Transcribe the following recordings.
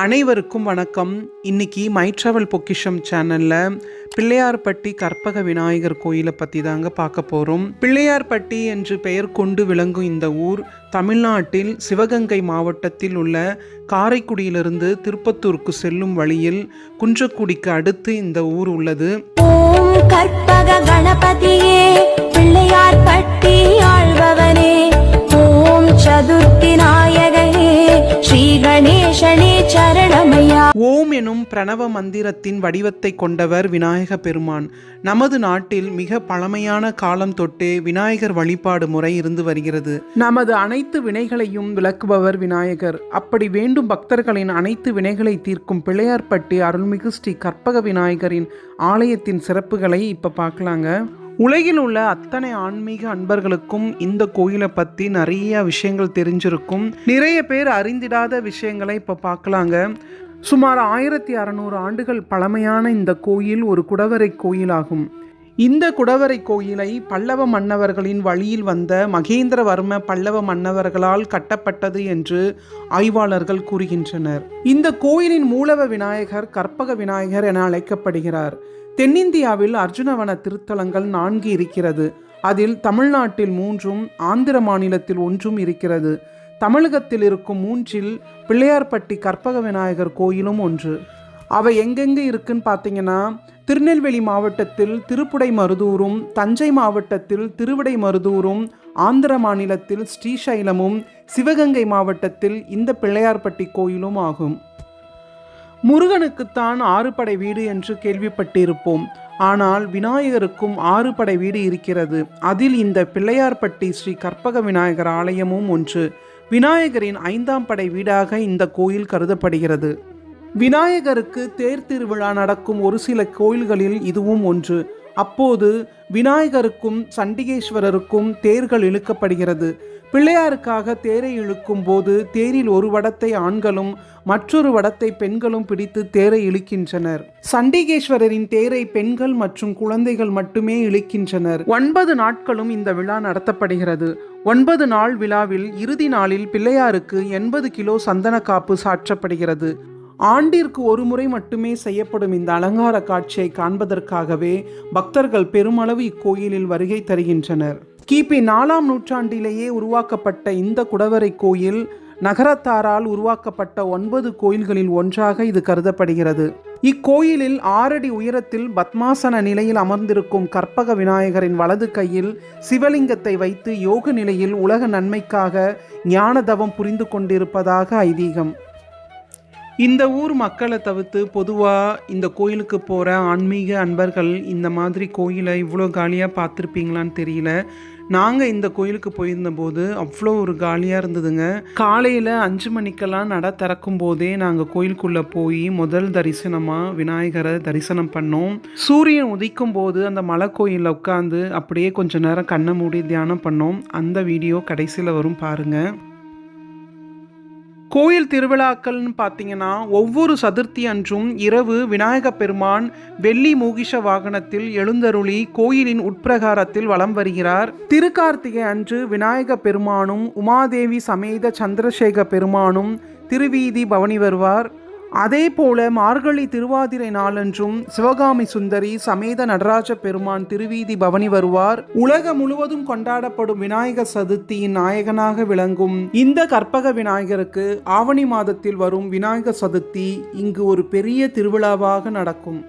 அனைவருக்கும் வணக்கம். இன்னைக்கு மை ட்ராவல் பொக்கிஷம் சேனலில் பிள்ளையார்பட்டி கற்பக விநாயகர் கோயிலை பற்றி தாங்க பார்க்க போகிறோம் பிள்ளையார்பட்டி என்று பெயர் கொண்டு விளங்கும் இந்த ஊர் தமிழ்நாட்டில் சிவகங்கை மாவட்டத்தில் உள்ள காரைக்குடியிலிருந்து திருப்பத்தூருக்கு செல்லும் வழியில் குன்றக்குடிக்கு அடுத்து இந்த ஊர் உள்ளது. கற்பக கணபதியே பிள்ளையார்பட்டி ஆழ்பவனே சதுர்த்தி நாயகனே ஸ்ரீ கணேசனே சரணமையா. ஓம் எனும் பிரணவ மந்திரத்தின் வடிவத்தை கொண்டவர் விநாயக பெருமான். நமது நாட்டில் மிக பழமையான காலம் தொட்டே விநாயகர் வழிபாடு முறை இருந்து வருகிறது. நமது அனைத்து வினைகளையும் விளக்குபவர் விநாயகர். அப்படி வேண்டும் பக்தர்களின் அனைத்து வினைகளை தீர்க்கும் பிள்ளையார்பட்டி அருள்மிகு ஸ்ரீ கற்பக விநாயகரின் ஆலயத்தின் சிறப்புகளை இப்ப பார்க்கலாங்க. உலகில் உள்ள அத்தனை ஆன்மீக அன்பர்களுக்கும் இந்த கோயிலை பற்றி நிறைய விஷயங்கள் தெரிஞ்சிருக்கும். நிறைய பேர் அறிந்திடாத விஷயங்களை இப்போ பார்க்கலாங்க. சுமார் ஆயிரத்தி அறநூறு ஆண்டுகள் பழமையான இந்த கோயில் ஒரு குடவரை கோயிலாகும். இந்த குடவரை கோயிலை பல்லவ மன்னவர்களின் வழியில் வந்த மகேந்திரவர்ம பல்லவ மன்னவர்களால் கட்டப்பட்டது என்று ஆய்வாளர்கள் கூறுகின்றனர். இந்த கோயிலின் மூலவ விநாயகர் கற்பக விநாயகர் என அழைக்கப்படுகிறார். தென்னிந்தியாவில் அர்ஜுனவன திருத்தலங்கள் நான்கு இருக்கிறது. அதில் தமிழ்நாட்டில் மூன்றும் ஆந்திர மாநிலத்தில் ஒன்றும் இருக்கிறது. தமிழகத்தில் இருக்கும் மூன்றில் பிள்ளையார்பட்டி கற்பக விநாயகர் கோயிலும் ஒன்று. அவை எங்கெங்கே இருக்குன்னு பார்த்தீங்கன்னா திருநெல்வேலி மாவட்டத்தில் திருப்புடை மருதூரும் தஞ்சை மாவட்டத்தில் திருவிடை மருதூரும் ஆந்திர மாநிலத்தில் ஸ்ரீசைலமும் சிவகங்கை மாவட்டத்தில் இந்த பிள்ளையார்பட்டி கோயிலும் ஆகும். முருகனுக்குத்தான் ஆறு படை வீடு என்று கேள்விப்பட்டிருப்போம். ஆனால் விநாயகருக்கும் ஆறு படை வீடு இருக்கிறது. அதில் இந்த பிள்ளையார்பட்டி ஸ்ரீ கற்பக விநாயகர் ஆலயமும் ஒன்று. விநாயகரின் ஐந்தாம் படை வீடாக இந்த கோயில் கருதப்படுகிறது. விநாயகருக்கு தேர் திருவிழா நடக்கும் ஒரு சில கோயில்களில் இதுவும் ஒன்று. அப்போது விநாயகருக்கும் சண்டிகேஸ்வரருக்கும் தேர்கள் இழுக்கப்படுகிறது. பிள்ளையாருக்காக தேரை இழுக்கும் போது தேரில் ஒரு வடத்தை ஆண்களும் மற்றொரு வடத்தை பெண்களும் பிடித்து தேரை இழுக்கின்றனர். சண்டிகேஸ்வரரின் தேரை பெண்கள் மற்றும் குழந்தைகள் மட்டுமே இழுக்கின்றனர். ஒன்பது நாட்களும் இந்த விழா நடத்தப்படுகிறது. ஒன்பது நாள் விழாவில் இறுதி நாளில் பிள்ளையாருக்கு எண்பது கிலோ சந்தன காப்பு சாற்றப்படுகிறது. ஆண்டிற்கு ஒரு முறை மட்டுமே செய்யப்படும் இந்த அலங்கார காட்சியை காண்பதற்காகவே பக்தர்கள் பெருமளவு இக்கோயிலில் வருகை தருகின்றனர். கிபி நாலாம் நூற்றாண்டிலேயே உருவாக்கப்பட்ட இந்த குடவரை கோயில் நகரத்தாரால் உருவாக்கப்பட்ட ஒன்பது கோயில்களில் ஒன்றாக இது கருதப்படுகிறது. இக்கோயிலில் ஆறடி உயரத்தில் பத்மாசன நிலையில் அமர்ந்திருக்கும் கற்பக விநாயகரின் வலது கையில் சிவலிங்கத்தை வைத்து யோக நிலையில் உலக நன்மைக்காக ஞானதவம் புரிந்து கொண்டிருப்பதாக ஐதீகம். இந்த ஊர் மக்களை தவிர்த்து பொதுவாக இந்த கோயிலுக்கு போகிற ஆன்மீக அன்பர்கள் இந்த மாதிரி கோயிலை இவ்வளோ காலியாக பார்த்துருப்பீங்களான்னு தெரியல. நாங்கள் இந்த கோயிலுக்கு போயிருந்தபோது அவ்வளோ ஒரு காலியாக இருந்ததுங்க. காலையில் அஞ்சு மணிக்கெல்லாம் நட திறக்கும் போதே நாங்கள் கோயிலுக்குள்ளே போய் முதல் தரிசனமாக விநாயகரை தரிசனம் பண்ணோம். சூரியன் உதிக்கும் போது அந்த மலை கோயிலில் உட்காந்து அப்படியே கொஞ்ச நேரம் கண்ணை மூடி தியானம் பண்ணோம். அந்த வீடியோ கடைசியில் வரும் பாருங்கள் கோயில் திருவிழாக்கள்னு பார்த்தீங்கன்னா ஒவ்வொரு சதுர்த்தி அன்றும் இரவு விநாயக பெருமான் வெள்ளி மூகிஷ வாகனத்தில் எழுந்தருளி கோயிலின் உட்பிரகாரத்தில் வலம் வருகிறார். திருக்கார்த்திகை அன்று விநாயக பெருமானும் உமாதேவி சமேத சந்திரசேகர பெருமானும் திருவீதி பவனி வருவார். அதே போல மார்கழி திருவாதிரை நாளன்றும் சிவகாமி சுந்தரி சமேத நடராஜ பெருமான் திருவீதி பவனி வருவார். உலகம் முழுவதும் கொண்டாடப்படும் விநாயகர் சதுர்த்தியின் நாயகனாக விளங்கும் இந்த கற்பக விநாயகருக்கு ஆவணி மாதத்தில் வரும் விநாயகர் சதுர்த்தி இங்கு ஒரு பெரிய திருவிழாவாக நடக்கும்.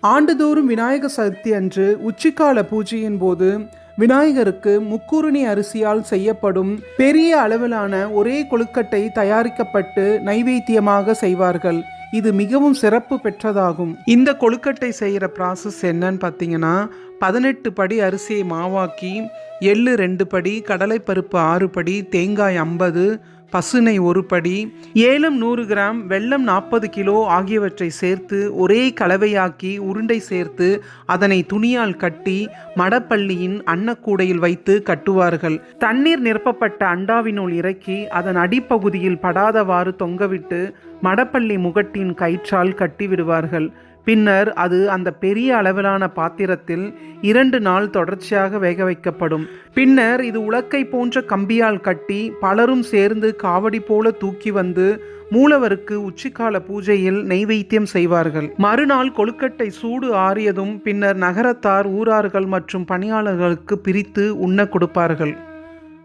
ஆண்டுதோறும் விநாயகர் சதுர்த்தி அன்று உச்சிக்கால பூஜையின் போது விநாயகருக்கு முக்குருணி அரிசியால் செய்யப்படும் பெரிய அளவிலான ஒரே கொழுக்கட்டை தயாரிக்கப்பட்டு நைவேத்தியமாக செய்வார்கள். இது மிகவும் சிறப்பு பெற்றதாகும். இந்த கொழுக்கட்டை செய்கிற ப்ராசஸ் என்னன்னு பார்த்தீங்கன்னா பதினெட்டு படி அரிசியை மாவாக்கி எள்ளு ரெண்டு படி கடலைப்பருப்பு ஆறு படி தேங்காய் ஐம்பது பசுனை ஒரு படி ஏலம் நூறு கிராம் வெள்ளம் நாற்பது கிலோ ஆகியவற்றை சேர்த்து ஒரே கலவையாக்கி உருண்டை சேர்த்து அதனை துணியால் கட்டி மடப்பள்ளியின் அன்னக்கூடையில் வைத்து கட்டுவார்கள். தண்ணீர் நிரப்பப்பட்ட அண்டாவினுள் இறக்கி அதன் அடிப்பகுதியில் படாதவாறு தொங்கவிட்டு மடப்பள்ளி முகட்டின் கயிற்றால் கட்டிவிடுவார்கள். பின்னர் அது அந்த பெரிய அளவிலான பாத்திரத்தில் இரண்டு நாள் தொடர்ச்சியாக வேக வைக்கப்படும். பின்னர் இது உலக்கை போன்ற கம்பியால் கட்டி பலரும் சேர்ந்து காவடி போல தூக்கி வந்து மூலவருக்கு உச்சிக்கால பூஜையில் நெய்வேத்தியம் செய்வார்கள். மறுநாள் கொழுக்கட்டை சூடு ஆறியதும் பின்னர் நகரத்தார் ஊரார்கள் மற்றும் பணியாளர்களுக்கு பிரித்து உண்ண கொடுப்பார்கள்.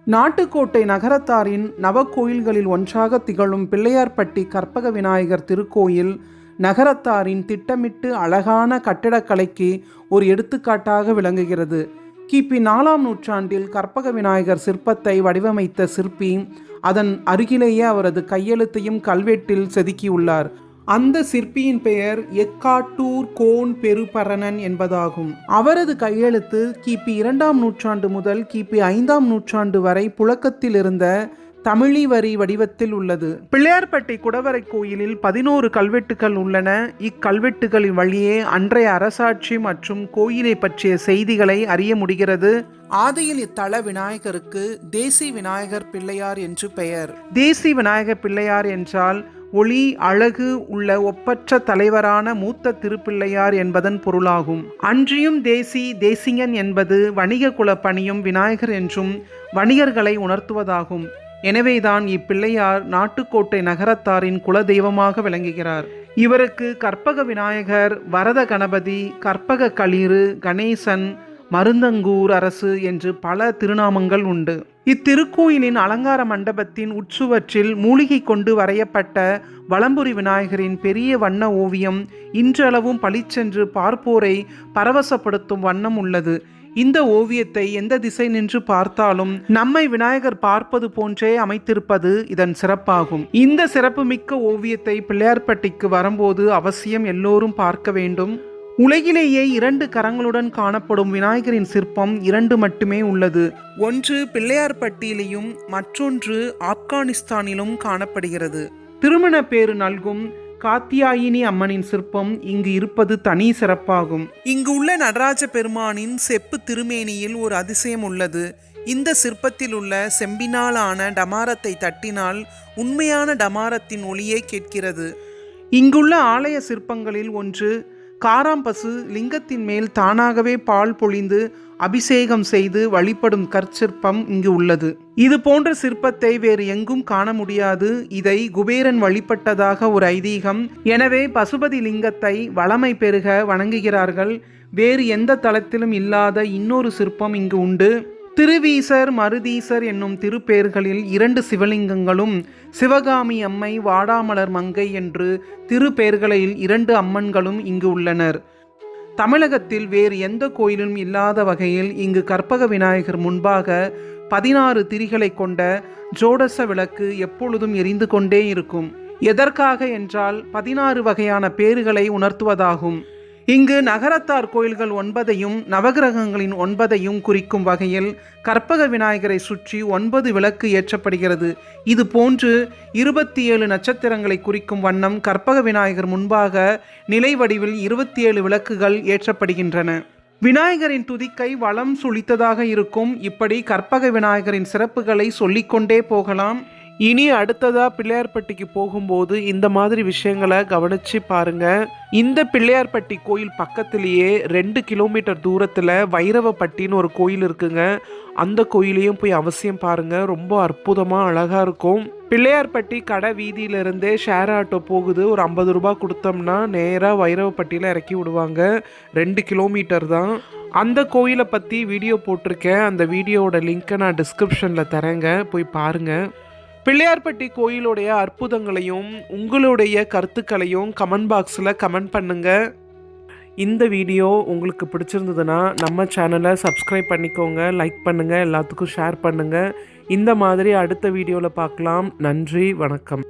நாட்டுக்கோட்டை நகரத்தாரின் நவக்கோயில்களில் ஒன்றாக திகழும் பிள்ளையார்பட்டி கற்பக விநாயகர் திருக்கோயில் நகரத்தாரின் திட்டமிட்டு அழகான கட்டிடக்கலைக்கு ஒரு எடுத்துக்காட்டாக விளங்குகிறது. கிபி நாலாம் நூற்றாண்டில் கற்பக விநாயகர் சிற்பத்தை வடிவமைத்த சிற்பி அதன் அருகிலேயே அவரது கையெழுத்தையும் கல்வெட்டில் செதுக்கியுள்ளார். அந்த சிற்பியின் பெயர் எக்காட்டூர் கோன் பெருபரணன் என்பதாகும். அவரது கையெழுத்து கிபி இரண்டாம் நூற்றாண்டு முதல் கிபி ஐந்தாம் நூற்றாண்டு வரை புழக்கத்தில் இருந்த தமிழி வரி வடிவத்தில் உள்ளது. பிள்ளையார்பட்டி குடவரை கோயிலில் பதினோரு கல்வெட்டுகள் உள்ளன. இக்கல்வெட்டுகளின் வழியே அன்றைய அரசாட்சி மற்றும் கோயிலை பற்றிய செய்திகளை அறிய முடிகிறது. ஆதியில் இத்தல விநாயகருக்கு தேசி விநாயகர் பிள்ளையார் என்று பெயர். தேசி விநாயகர் பிள்ளையார் என்றால் ஒளி அழகு உள்ள ஒப்பற்ற தலைவரான மூத்த திருப்பிள்ளையார் என்பதன் பொருளாகும். அன்றியும் தேசி தேசிங்கன் என்பது வணிக குல பணியும் விநாயகர் என்றும் வணிகர்களை உணர்த்துவதாகும். எனவேதான் இப்பிள்ளையார் நாட்டுக்கோட்டை நகரத்தாரின் குலதெய்வமாக விளங்குகிறார். இவருக்கு கற்பக விநாயகர் வரத கணபதி கற்பக களிறு கணேசன் மருந்தங்கூர் அரசு என்று பல திருநாமங்கள் உண்டு. இத்திருக்கோயிலின் அலங்கார மண்டபத்தின் உட்சுவற்றில் மூலிகை கொண்டு வரையப்பட்ட வளம்புரி விநாயகரின் பெரிய வண்ண ஓவியம் இன்றளவும் பளிச்சென்று பார்ப்போரை பரவசப்படுத்தும் வண்ணம் உள்ளது. இந்த ஓவியத்தை எந்த திசை நின்று பார்த்தாலும் நம்மை விநாயகர் பார்ப்பது போன்றே அமைத்திருப்பது இதன் சிறப்பாகும். இந்த சிறப்புமிக்க ஓவியத்தை பிள்ளையார்பட்டிக்கு வரும்போது அவசியம் எல்லோரும் பார்க்க வேண்டும். உலகிலேயே இரண்டு கரங்களுடன் காணப்படும் விநாயகரின் சிற்பம் இரண்டு மட்டுமே உள்ளது. ஒன்று பிள்ளையார்பட்டியிலும் மற்றொன்று ஆப்கானிஸ்தானிலும் காணப்படுகிறது. திருமண பேறு நல்கும் காத்தியாயினி அம்மனின் சிற்பம் இங்கு இருப்பது தனி சிறப்பாகும். இங்கு உள்ள நடராஜ பெருமானின் செப்பு திருமேனியில் ஒரு அதிசயம் உள்ளது. இந்த சிற்பத்தில் உள்ள செம்பினாலான டமாரத்தை தட்டினால் உண்மையான டமாரத்தின் ஒளியே கேட்கிறது. இங்குள்ள ஆலய சிற்பங்களில் ஒன்று காராம்பசு லிங்கத்தின் மேல் தானாகவே பால் பொழிந்து அபிஷேகம் செய்து வழிபடும் கற்சிற்பம் இங்கு உள்ளது. இது போன்ற சிற்பத்தை வேறு எங்கும் காண முடியாது. இதை குபேரன் வழிபட்டதாக ஒரு ஐதீகம். எனவே பசுபதி லிங்கத்தை வளமை பெருக வணங்குகிறார்கள். வேறு எந்த தளத்திலும் இல்லாத இன்னொரு சிற்பம் இங்கு உண்டு. திருவீசர் மருதீசர் என்னும் திருப்பேர்களில் இரண்டு சிவலிங்கங்களும் சிவகாமி அம்மை வாடாமலர் மங்கை என்று திருப்பேர்களில் இரண்டு அம்மன்களும் இங்கு உள்ளனர். தமிழகத்தில் வேறு எந்த கோயிலும் இல்லாத வகையில் இங்கு கற்பக விநாயகர் முன்பாக பதினாறு திரிகளை கொண்ட ஜோடச விளக்கு எப்பொழுதும் எரிந்து கொண்டே இருக்கும். எதற்காக என்றால் பதினாறு வகையான பேறுகளை உணர்த்துவதாகும். இங்கு நகரத்தார் கோயில்கள் ஒன்பதையும் நவகிரகங்களின் ஒன்பதையும் குறிக்கும் வகையில் கற்பக விநாயகரை சுற்றி ஒன்பது விளக்கு ஏற்றப்படுகிறது. இது போன்று இருபத்தி ஏழு நட்சத்திரங்களை குறிக்கும் வண்ணம் கற்பக விநாயகர் முன்பாக நிலை வடிவில் இருபத்தி ஏழு விளக்குகள் ஏற்றப்படுகின்றன. விநாயகரின் துதிக்கை வளம் சுழித்ததாக இருக்கும். இப்படி கற்பக விநாயகரின் சிறப்புகளை சொல்லிக்கொண்டே போகலாம். இனி அடுத்ததா பிள்ளையார்பட்டிக்கு போகும்போது இந்த மாதிரி விஷயங்களை கவனிச்சு பாருங்க. இந்த பிள்ளையார்பட்டி கோயில் பக்கத்திலேயே ரெண்டு கிலோமீட்டர் தூரத்தில் வைரவப்பட்டின்னு ஒரு கோயில் இருக்குங்க. அந்த கோயிலையும் போய் அவசியம் பாருங்க. ரொம்ப அற்புதமாக அழகாக இருக்கும். பிள்ளையார்பட்டி கடை வீதியிலிருந்தே ஷேர் ஆட்டோ போகுது. ஒரு ஐம்பது ரூபாய் கொடுத்தோம்னா நேராக வைரவப்பட்டியில் இறக்கி விடுவாங்க. ரெண்டு கிலோமீட்டர் தான். அந்த கோயிலை பற்றி வீடியோ போட்டிருக்கேன். அந்த வீடியோவோட லிங்க்கை நான் டிஸ்கிரிப்ஷனில் தரேங்க. போய் பாருங்கள் பிள்ளையார்பட்டி கோயிலுடைய அற்புதங்களையும் உங்களுடைய கருத்துக்களையும் கமெண்ட் பாக்ஸில் கமெண்ட் பண்ணுங்க. இந்த வீடியோ உங்களுக்கு பிடிச்சிருந்ததுன்னா நம்ம சேனலை சப்ஸ்கிரைப் பண்ணிக்கோங்க லைக் பண்ணுங்கள் எல்லாத்துக்கும் ஷேர் பண்ணுங்கள் இந்த மாதிரி அடுத்த வீடியோவில் பார்க்கலாம். நன்றி வணக்கம்.